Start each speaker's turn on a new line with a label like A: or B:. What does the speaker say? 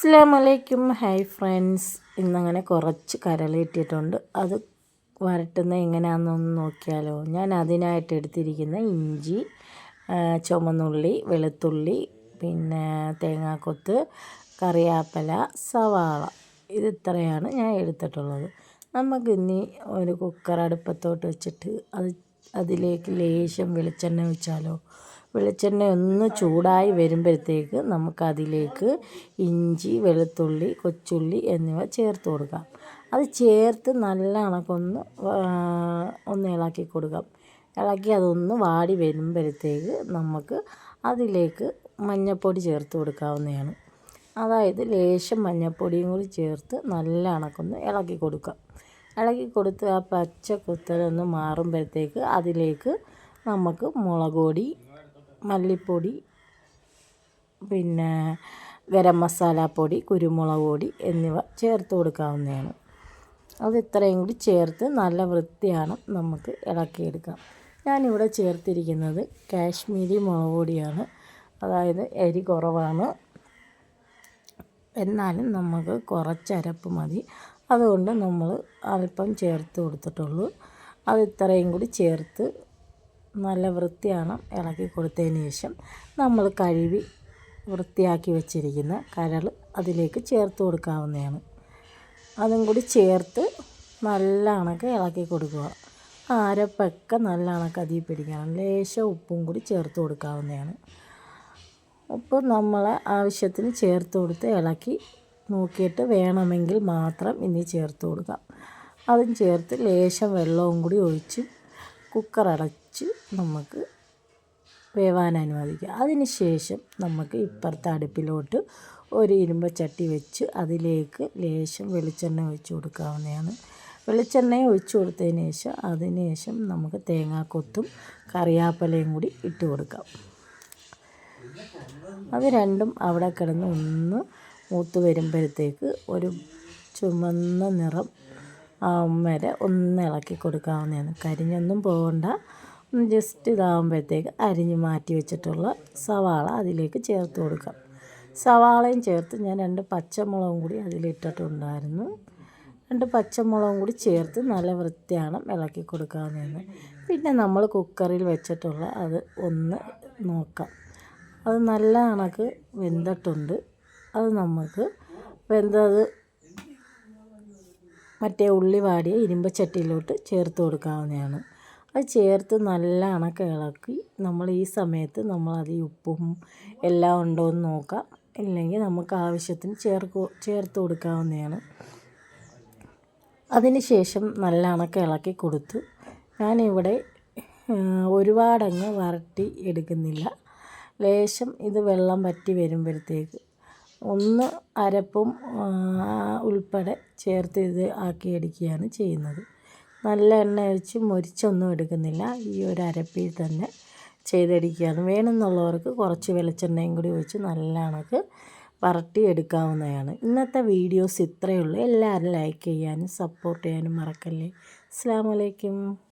A: അസ്സാമലൈക്കും hi friends ഇന്നങ്ങനെ കുറച്ച് കരൾ കിട്ടിയിട്ടുണ്ട്. അത് വരട്ടുന്ന എങ്ങനെയാണെന്നൊന്ന് നോക്കിയാലോ. ഞാൻ അതിനായിട്ട് എടുത്തിരിക്കുന്ന ഇഞ്ചി ചുമന്നുള്ളി വെളുത്തുള്ളി പിന്നെ തേങ്ങാക്കൊത്ത് കറിയാപ്പല സവാള. ഇത് ഇത്രയാണ് ഞാൻ എടുത്തിട്ടുള്ളത്. നമുക്ക് ഇനി ഒരു കുക്കർ അടുപ്പത്തോട്ട് വെച്ചിട്ട് അത് അതിലേക്ക് ലേശം വെളിച്ചെണ്ണ വെച്ചാലോ വെളിച്ചെണ്ണ ഒന്ന് ചൂടായി വരുമ്പോഴത്തേക്ക് നമുക്കതിലേക്ക് ഇഞ്ചി വെളുത്തുള്ളി കൊച്ചുള്ളി എന്നിവ ചേർത്ത് കൊടുക്കാം. അത് ചേർത്ത് നല്ല കണക്കൊന്ന് ഒന്ന് ഇളക്കി കൊടുക്കാം. ഇളക്കി അതൊന്ന് വാടി വരുമ്പോഴത്തേക്ക് നമുക്ക് അതിലേക്ക് മഞ്ഞൾപ്പൊടി ചേർത്ത് കൊടുക്കാവുന്നതാണ്. അതായത് ലേശം മഞ്ഞൾപ്പൊടിയും കൂടി ചേർത്ത് നല്ല കണക്കൊന്ന് ഇളക്കി കൊടുക്കാം. ഇളക്കി കൊടുത്ത് ആ പച്ച കുത്തലൊന്ന് മാറുമ്പോഴത്തേക്ക് അതിലേക്ക് നമുക്ക് മുളക് പൊടി മല്ലിപ്പൊടി പിന്നെ ഗരം പൊടി കുരുമുളക് പൊടി എന്നിവ ചേർത്ത് കൊടുക്കാവുന്നതാണ്. അത് ഇത്രയും കൂടി ചേർത്ത് നല്ല വൃത്തിയാണ് നമുക്ക് ഇളക്കിയെടുക്കാം. ഞാനിവിടെ ചേർത്തിരിക്കുന്നത് കാശ്മീരി മുളക് പൊടിയാണ്. അതായത് എരി കുറവാണ്. എന്നാലും നമുക്ക് കുറച്ചരപ്പ് മതി. അതുകൊണ്ട് നമ്മൾ അല്പം ചേർത്ത് കൊടുത്തിട്ടുള്ളൂ. അത് ഇത്രയും കൂടി ചേർത്ത് നല്ല വൃത്തിയാണ് ഇളക്കി കൊടുത്തതിന് ശേഷം നമ്മൾ കഴുകി വൃത്തിയാക്കി വെച്ചിരിക്കുന്ന കരൾ അതിലേക്ക് ചേർത്ത് കൊടുക്കാവുന്നതാണ്. അതും കൂടി ചേർത്ത് നല്ല അണക്ക് ഇളക്കി കൊടുക്കുക. അരപ്പൊക്കെ നല്ല അണക്ക് അതിൽ പിടിക്കണം. ലേശം ഉപ്പും കൂടി ചേർത്ത് കൊടുക്കാവുന്നതാണ്. ഉപ്പ് നമ്മളെ ആവശ്യത്തിന് ചേർത്ത് കൊടുത്ത് ഇളക്കി നോക്കിയിട്ട് വേണമെങ്കിൽ മാത്രം ഇനി ചേർത്ത് കൊടുക്കാം. അതും ചേർത്ത് ലേശം വെള്ളവും കൂടി ഒഴിച്ച് കുക്കർ അടച്ച് നമുക്ക് വേവാൻ അനുവദിക്കുക അതിന് ശേഷം നമുക്ക് ഇപ്പുറത്തെ അടുപ്പിലോട്ട് ഒരു ഇരുമ്പ് ചട്ടി വെച്ച് അതിലേക്ക് ലേശം വെളിച്ചെണ്ണ ഒഴിച്ച് കൊടുക്കാവുന്നതാണ്. വെളിച്ചെണ്ണ ഒഴിച്ചു കൊടുത്തതിന് ശേഷം അതിന് ശേഷം നമുക്ക് തേങ്ങാക്കൊത്തും കറിയാപ്പലയും കൂടി ഇട്ട് കൊടുക്കാം. അത് രണ്ടും അവിടെ കിടന്ന് ഒന്ന് മൂത്ത് വരുമ്പോഴത്തേക്ക് ഒരു ചുമന്ന നിറം വരെ ഒന്ന് ഇളക്കി കൊടുക്കാവുന്നതാണ്. കരിഞ്ഞൊന്നും പോകണ്ട. ജസ്റ്റ് ഇതാകുമ്പോഴത്തേക്ക് അരിഞ്ഞ് മാറ്റി വെച്ചിട്ടുള്ള സവാള അതിലേക്ക് ചേർത്ത് കൊടുക്കാം. സവാളയും ചേർത്ത് ഞാൻ രണ്ട് പച്ചമുളകും കൂടി അതിലിട്ടിട്ടുണ്ടായിരുന്നു. രണ്ട് പച്ചമുളകും കൂടി ചേർത്ത് നല്ല വൃത്തിയാണ് ഇളക്കി കൊടുക്കാമെന്ന് പിന്നെ നമ്മൾ കുക്കറിൽ വെച്ചിട്ടുള്ള അത് ഒന്ന് നോക്കാം. അത് നല്ല കണക്ക് വെന്തിട്ടുണ്ട്. അത് നമുക്ക് വെന്തത് മറ്റേ ഉള്ളി വാടിയ ഇരുമ്പ് ചട്ടിയിലോട്ട് ചേർത്ത് കൊടുക്കാവുന്നതാണ്. അത് ചേർത്ത് നല്ല അണക്ക ഇളക്കി നമ്മൾ ഈ സമയത്ത് നമ്മളത് ഉപ്പും എല്ലാം ഉണ്ടോ എന്ന് നോക്കാം. ഇല്ലെങ്കിൽ നമുക്ക് ആവശ്യത്തിന് ചേർക്ക് ചേർത്ത് കൊടുക്കാവുന്നതാണ്. അതിന് ശേഷം നല്ല അണക്ക ഇളക്കി കൊടുത്തു. ഞാനിവിടെ ഒരുപാടങ്ങ് വരട്ടി എടുക്കുന്നില്ല. ലേശം ഇത് വെള്ളം വറ്റി വരുമ്പോഴത്തേക്ക് ഒന്ന് അരപ്പും ഉൾപ്പെടെ ചേർത്ത് ഇത് ആക്കിയെടുക്കുകയാണ് ചെയ്യുന്നത്. നല്ല എണ്ണ ഒഴിച്ച് മൊരിച്ചൊന്നും എടുക്കുന്നില്ല. ഈ ഒരു അരപ്പിൽ തന്നെ ചെയ്തെടുക്കുകയാണ്. വേണമെന്നുള്ളവർക്ക് കുറച്ച് വെളിച്ചെണ്ണയും കൂടി ഒഴിച്ച് നല്ല കണക്ക് വരട്ടി എടുക്കാവുന്നതാണ് ഇന്നത്തെ വീഡിയോസ് ഇത്രയേ ഉള്ളൂ. എല്ലാവരും ലൈക്ക് ചെയ്യാനും സപ്പോർട്ട് ചെയ്യാനും മറക്കല്ലേ. അസ്സാം വലൈക്കും